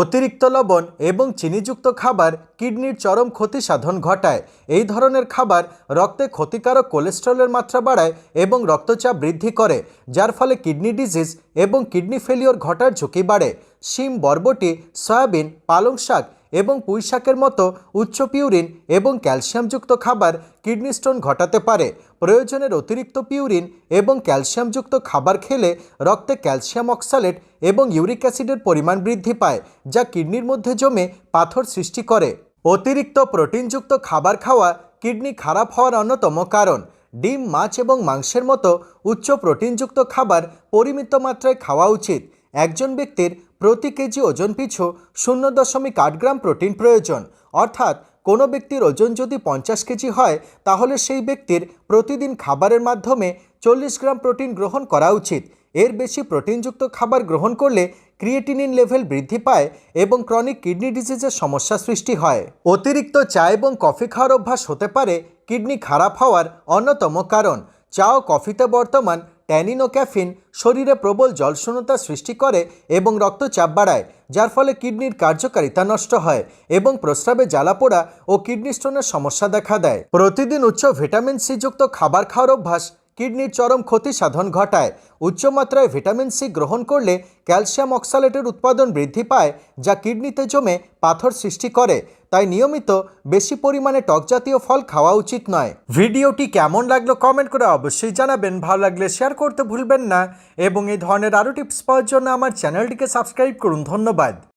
অতিরিক্ত লবণ এবং চিনিযুক্ত খাবার কিডনির চরম ক্ষতি সাধন ঘটায়। এই ধরনের খাবার রক্তে ক্ষতিকারক কোলেস্ট্রলের মাত্রা বাড়ায় এবং রক্তচাপ বৃদ্ধি করে, যার ফলে কিডনি ডিজিজ এবং কিডনি ফেলিওর ঘটার ঝুঁকি বাড়ে। শিম বরবটি, সয়াবিন, পালং শাক এবং পুঁইশাকের মতো উচ্চ পিউরিন এবং ক্যালসিয়ামযুক্ত খাবার কিডনি স্টোন ঘটাতে পারে। প্রয়োজনের অতিরিক্ত পিউরিন এবং ক্যালসিয়ামযুক্ত খাবার খেলে রক্তে ক্যালসিয়াম অক্সালেট এবং ইউরিক অ্যাসিডের পরিমাণ বৃদ্ধি পায়, যা কিডনির মধ্যে জমে পাথর সৃষ্টি করে। অতিরিক্ত প্রোটিনযুক্ত খাবার খাওয়া কিডনি খারাপ হওয়ার অন্যতম কারণ। ডিম, মাছ এবং মাংসের মতো উচ্চ প্রোটিনযুক্ত খাবার পরিমিত মাত্রায় খাওয়া উচিত। একজন ব্যক্তির প্রতি কেজি ওজন পিছু শূন্য দশমিক আট গ্রাম প্রোটিন প্রয়োজন। অর্থাৎ, কোনো ব্যক্তির ওজন যদি পঞ্চাশ কেজি হয়, তাহলে সেই ব্যক্তির প্রতিদিন খাবারের মাধ্যমে চল্লিশ গ্রাম প্রোটিন গ্রহণ করা উচিত। এর বেশি প্রোটিনযুক্ত খাবার গ্রহণ করলে ক্রিয়েটিনিন লেভেল বৃদ্ধি পায় এবং ক্রনিক কিডনি ডিজিজের সমস্যা সৃষ্টি হয়। অতিরিক্ত চা এবং কফি খাওয়ার অভ্যাস হতে পারে কিডনি খারাপ হওয়ার অন্যতম কারণ। চা ও কফিতে বর্তমান ট্যানিন ক্যাফিন শরীরে প্রবল জলশূন্যতা সৃষ্টি করে এবং রক্তচাপ বাড়ায়, যার ফলে কিডনির কার্যকারিতা নষ্ট হয় এবং প্রস্রাবে জ্বালাপোড়া ও কিডনি স্টোনের সমস্যা দেখা দেয়। প্রতিদিন উচ্চ ভিটামিন সি যুক্ত খাবার খাওয়ার অভ্যাস কিডনির চরম ক্ষতি সাধন ঘটায়। উচ্চমাত্রায় ভিটামিন সি গ্রহণ করলে ক্যালসিয়াম অক্সালেটের উৎপাদন বৃদ্ধি পায়, যা কিডনিতে জমে পাথর সৃষ্টি করে। তাই নিয়মিত বেশি পরিমাণে টক জাতীয় ফল খাওয়া উচিত নয়। ভিডিওটি কেমন লাগল কমেন্ট করে অবশ্যই জানাবেন। ভালো লাগলে শেয়ার করতে ভুলবেন না। এবং এই ধরনের আরও টিপস পাওয়ার জন্য আমার চ্যানেলটিকে সাবস্ক্রাইব করুন। ধন্যবাদ।